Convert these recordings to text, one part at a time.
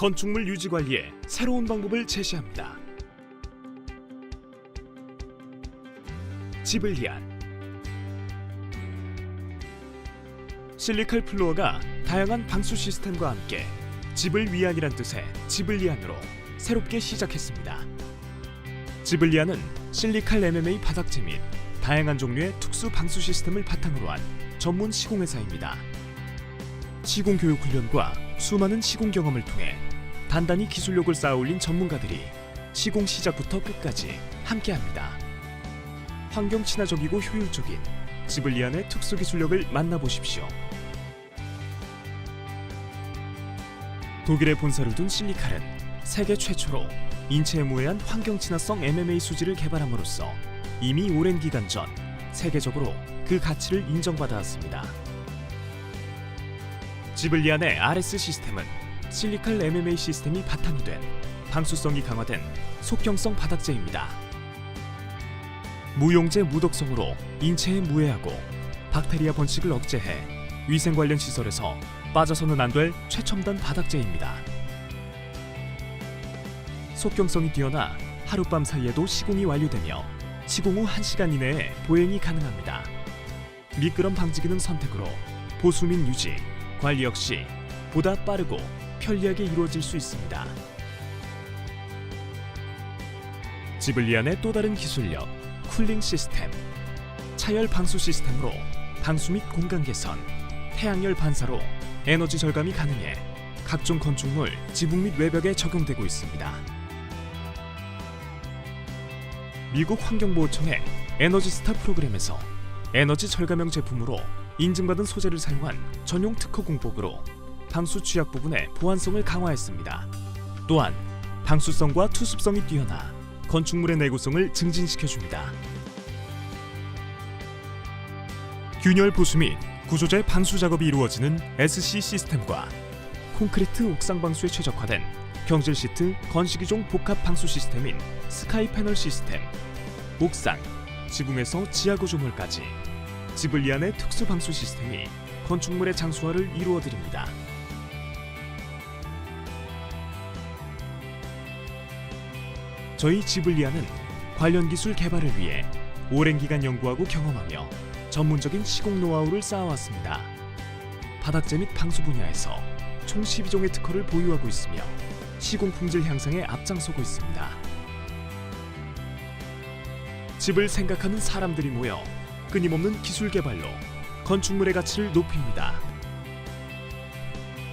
건축물 유지 관리에 새로운 방법을 제시합니다. 지블리안 실리칼 플로어가 다양한 방수 시스템과 함께 집을 위안이란 뜻의 지블리안으로 새롭게 시작했습니다. 지블리안은 실리칼 MMA 바닥재 및 다양한 종류의 특수 방수 시스템을 바탕으로 한 전문 시공회사입니다. 시공 교육 훈련과 수많은 시공 경험을 통해 단단히 기술력을 쌓아올린 전문가들이 시공 시작부터 끝까지 함께합니다. 환경 친화적이고 효율적인 지블리안의 특수 기술력을 만나보십시오. 독일의 본사를 둔 실리칼은 세계 최초로 인체에 무해한 환경 친화성 MMA 수지를 개발함으로써 이미 오랜 기간 전 세계적으로 그 가치를 인정받아 왔습니다. 지블리안의 RS 시스템은 실리칼 MMA 시스템이 바탕이 된 방수성이 강화된 속경성 바닥재입니다. 무용제 무독성으로 인체에 무해하고 박테리아 번식을 억제해 위생 관련 시설에서 빠져서는 안 될 최첨단 바닥재입니다. 속경성이 뛰어나 하룻밤 사이에도 시공이 완료되며 시공 후 1시간 이내에 보행이 가능합니다. 미끄럼 방지 기능 선택으로 보수 및 유지, 관리 역시 보다 빠르고 편리하게 이루어질 수 있습니다. 지블리안의 또 다른 기술력, 쿨링 시스템, 차열 방수 시스템으로 방수 및 공간 개선, 태양열 반사로 에너지 절감이 가능해 각종 건축물, 지붕 및 외벽에 적용되고 있습니다. 미국 환경보호청의 에너지 스타 프로그램에서 에너지 절감형 제품으로 인증받은 소재를 사용한 전용 특허 공법으로 방수 취약 부분의 보안성을 강화했습니다. 또한 방수성과 투습성이 뛰어나 건축물의 내구성을 증진시켜줍니다. 균열 보수 및 구조재 방수 작업이 이루어지는 SC 시스템과 콘크리트 옥상 방수에 최적화된 경질 시트 건식이종 복합 방수 시스템인 스카이 패널 시스템, 옥상, 지붕에서 지하 구조물까지 지블리안의 특수 방수 시스템이 건축물의 장수화를 이루어 드립니다. 저희 지블리안은 관련 기술 개발을 위해 오랜 기간 연구하고 경험하며 전문적인 시공 노하우를 쌓아왔습니다. 바닥재 및 방수 분야에서 총 12종의 특허를 보유하고 있으며 시공 품질 향상에 앞장서고 있습니다. 집을 생각하는 사람들이 모여 끊임없는 기술 개발로 건축물의 가치를 높입니다.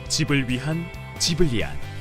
집을 위한 지블리안